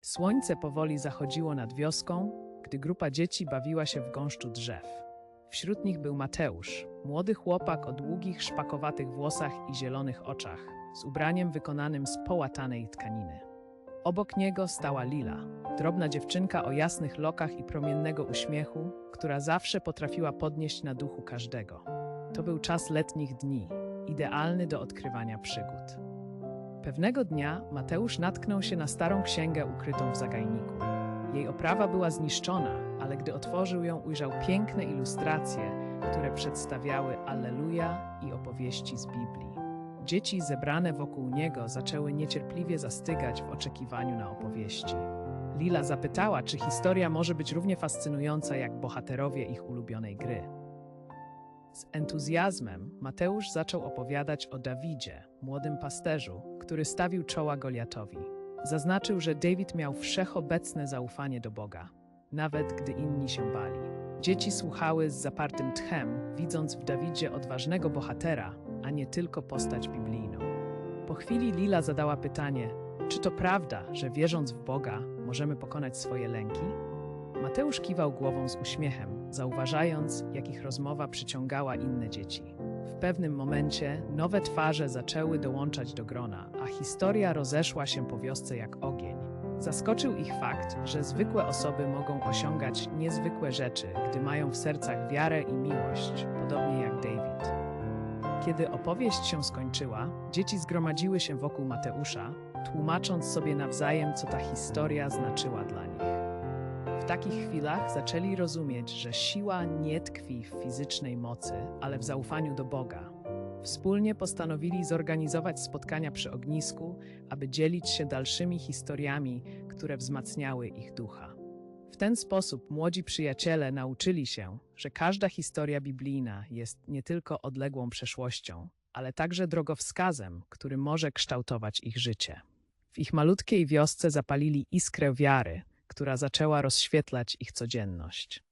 Słońce powoli zachodziło nad wioską, gdy grupa dzieci bawiła się w gąszczu drzew. Wśród nich był Mateusz, młody chłopak o długich, szpakowatych włosach i zielonych oczach, z ubraniem wykonanym z połatanej tkaniny. Obok niego stała Lila, drobna dziewczynka o jasnych lokach i promiennego uśmiechu, która zawsze potrafiła podnieść na duchu każdego. To był czas letnich dni, idealny do odkrywania przygód. Pewnego dnia Mateusz natknął się na starą księgę ukrytą w zagajniku. Jej oprawa była zniszczona, ale gdy otworzył ją, ujrzał piękne ilustracje, które przedstawiały Alleluja i opowieści z Biblii. Dzieci zebrane wokół niego zaczęły niecierpliwie zastygać w oczekiwaniu na opowieści. Lila zapytała, czy historia może być równie fascynująca jak bohaterowie ich ulubionej gry. Z entuzjazmem Mateusz zaczął opowiadać o Dawidzie, młodym pasterzu, który stawił czoła Goliatowi. Zaznaczył, że David miał wszechobecne zaufanie do Boga, nawet gdy inni się bali. Dzieci słuchały z zapartym tchem, widząc w Dawidzie odważnego bohatera, a nie tylko postać biblijną. Po chwili Lila zadała pytanie: Czy to prawda, że wierząc w Boga możemy pokonać swoje lęki? Mateusz kiwał głową z uśmiechem, zauważając, jak ich rozmowa przyciągała inne dzieci. W pewnym momencie nowe twarze zaczęły dołączać do grona, a historia rozeszła się po wiosce jak ogień. Zaskoczył ich fakt, że zwykłe osoby mogą osiągać niezwykłe rzeczy, gdy mają w sercach wiarę i miłość, podobnie jak David. Kiedy opowieść się skończyła, dzieci zgromadziły się wokół Mateusza, tłumacząc sobie nawzajem, co ta historia znaczyła dla nich. W takich chwilach zaczęli rozumieć, że siła nie tkwi w fizycznej mocy, ale w zaufaniu do Boga. Wspólnie postanowili zorganizować spotkania przy ognisku, aby dzielić się dalszymi historiami, które wzmacniały ich ducha. W ten sposób młodzi przyjaciele nauczyli się, że każda historia biblijna jest nie tylko odległą przeszłością, ale także drogowskazem, który może kształtować ich życie. W ich malutkiej wiosce zapalili iskrę wiary, która zaczęła rozświetlać ich codzienność.